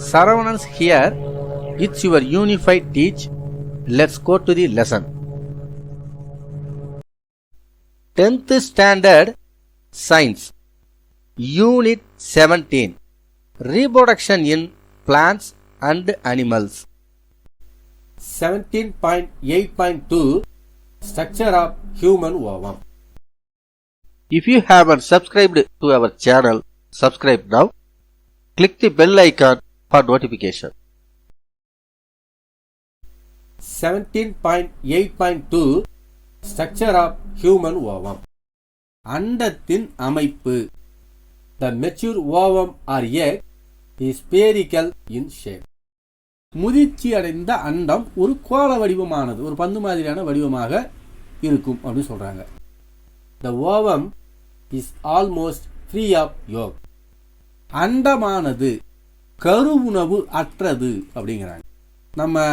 Saravanans here. It's your unified teach. Let's go to the lesson. 10th Standard Science Unit 17 Reproduction in Plants and Animals 17.8.2 Structure of Human Ovum If you haven't subscribed to our channel, subscribe now. Click the bell icon for notification. 17.8.2 Structure of Human Ovum அண்டத்தின் அமைப்பு The mature ovum or egg is spherical in shape. முதிர்ச்சி அடைந்த அண்டம் ஒரு கோள வடிவமானது ஒரு பந்து மாதிரியான வடிவமாக இருக்கும் அப்படின்னு சொல்றாங்க the ovum is almost free of yolk அண்டமானது கருவுணவு அற்றது அப்படிங்கிறாங்க. நம்ம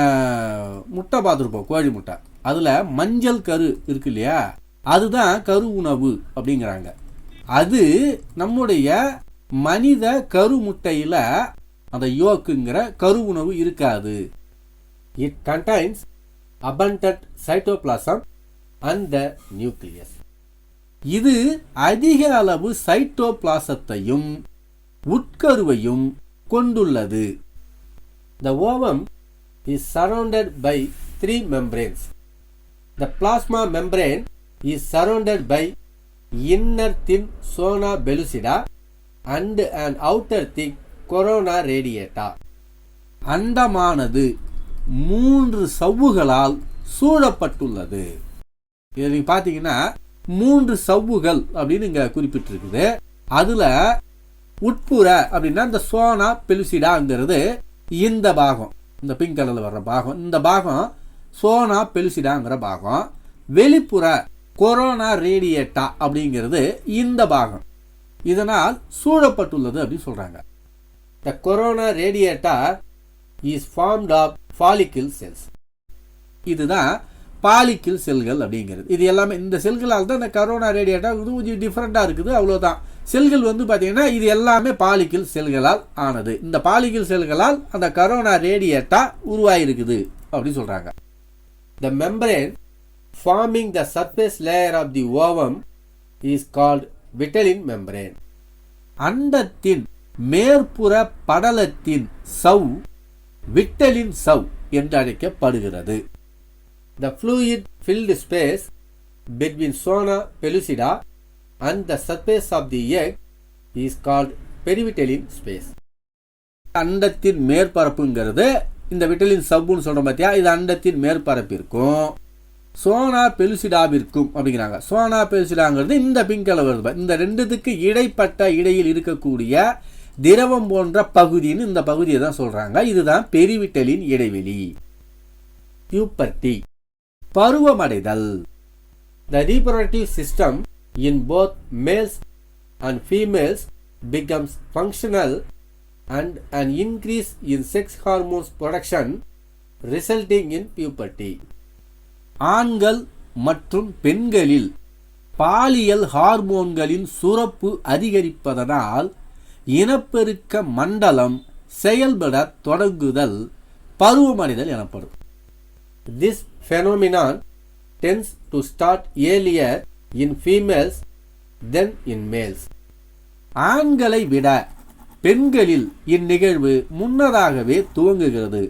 முட்டை பார்த்துருப்போம் கோழி முட்டை. அதில் மஞ்சள் கரு இருக்கு இல்லையா? அதுதான் கரு உணவு அப்படிங்கிறாங்க. அது நம்முடைய மனித கரு முட்டையில் அந்த யோக்குங்கிற கரு உணவு இருக்காது. It contains abundant cytoplasm and the nucleus இது அதிக அளவு சைட்டோபிளாசத்தையும் உட்கருவையும் கொண்டுள்ளது the ovum is surrounded by three membranes the plasma membrane is surrounded by inner thin zona pellucida and and outer thick corona radiata அண்டமானது மூன்று சவ்வுகளால் சூழப்பட்டுள்ளது இதை பார்த்தீங்கன்னா மூன்று சவ்வுகள் அப்படின்னு இங்கே குறிப்பிட்டிருக்குது அதில் உட்புற அப்படின்னா இந்த சோனா பெலுசிடாங்கிறது இந்த பாகம். இந்த பிங்க் கலரில் வர்ற பாகம். இந்த பாகம் சோனா பெலுசிடாங்கிற பாகம். வெளிப்புற கொரோனா ரேடியேட்டா அப்படிங்கிறது இந்த பாகம். இதனால் சூழப்பட்டுள்ளது அப்படின்னு சொல்கிறாங்க the corona radiata is formed of follicle cells இதுதான் பாலிக்கிள் செல்கள் அப்படிங்கிறது. இது எல்லாமே இந்த செல்களால் தான் இந்த கரோனா ரேடியேட்டா வந்து கொஞ்சம் டிஃப்ரெண்ட்டாக இருக்குது. அவ்வளோதான் செல்கள் வந்து பார்த்தீங்கன்னா இது எல்லாமே பாலிக்கல் செல்களால் ஆனது. இந்த பாலிக்கல் செல்களால் அந்த கரோனா ரேடியேட்டா உருவாயிருக்குது அப்படின்னு சொல்கிறாங்க the membrane forming the surface layer of the ovum is called vitelline membrane அண்டத்தின் மேற்புற படலத்தின் சவ் விட்டலின் சவ் என்று அழைக்கப்படுகிறது. The fluid filled space between zona pellucida and the surface of the egg is called perivitelline space அண்டத்தின் மேற்பரப்புங்கிறது. இந்த விட்டலின் சவ்வுன்னு சொல்கிறோம் பார்த்தியா இது அண்டத்தின் மேற்பரப்பிற்கும். சோனா பெலுசிடாவிற்கும் அப்படிங்கிறாங்க. சோனா பெலுசிடாங்கிறது இந்த பிங்க் கலர் வருது இந்த ரெண்டுத்துக்கு இடைப்பட்ட இடையில் இருக்கக்கூடிய திரவம் போன்ற பகுதின்னு இந்த பகுதியை தான் சொல்கிறாங்க இதுதான் பெரிவிட்டலின் இடைவெளி. Puberty பருவமடைதல். The reproductive system in both males and females becomes functional and an increase in sex hormones production resulting in puberty. ஆண்கள் மற்றும் பெண்களில் பாலியல் ஹார்மோன்களின் சுரப்பு அதிகரிப்பதனால் இனப்பெருக்க மண்டலம் செயல்பட தொடங்குதல் பருவமடைதல் எனப்படும் this phenomenon tends to start earlier in females than in males ஆண்களை விட பெண்களில் இந்நிகழ்வு முன்னதாகவே துவங்குகிறது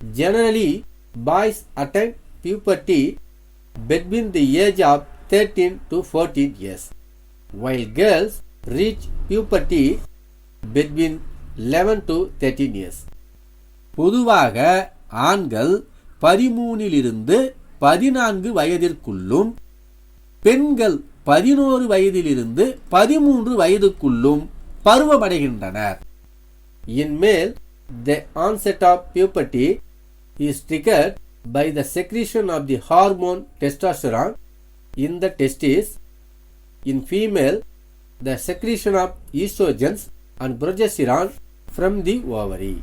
generally boys attain puberty between the age of thirteen to fourteen years while girls reach puberty between eleven to thirteen years பொதுவாக ஆண்கள் பதிமூனிலிருந்து பதினான்கு வயதிற்குள்ளும் பெண்கள் பதினோரு வயதிலிருந்து பதிமூன்று வயதுக்குள்ளும் பருவமடைகின்றனர் in males the onset of puberty is triggered by the secretion of the hormone testosterone in the testis in female the secretion of estrogens and progesterone from the ovary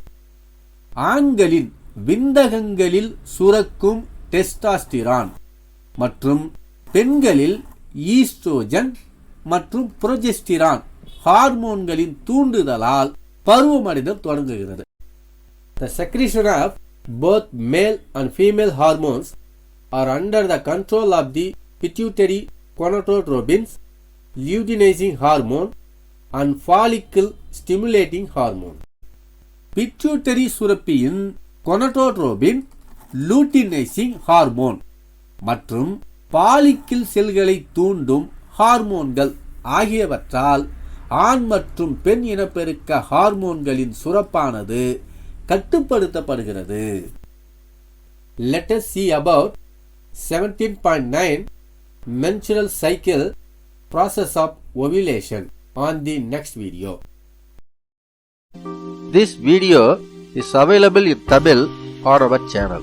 ஆண்களின் விந்தகங்களில் சுரக்கும் டெஸ்டாஸ்டிரான் மற்றும் பெண்களில் ஈஸ்ட்ரோஜன் மற்றும் progesterone ஹார்மோன்களின் தூண்டுதலால் பருவமடைதல் தொடங்குகிறது The secretion of both male and female hormones are under the control of the pituitary gonadotropins, luteinizing hormone, and follicle stimulating hormone. Pituitary சுரப்பியின் gonadotropin luteinizing hormone மற்றும் பாலிக்கில் செல்களை தூண்டும் ஹார்மோன்கள் ஆகியவற்றால் ஆண் மற்றும் பெண் இனப்பெருக்க ஹார்மோன்களின் சுரப்பானது கட்டுப்படுத்தப்படுகிறது let's see about seventeen point nine menstrual cycle process of ovulation on the next video this video is available in Tamil on our channel.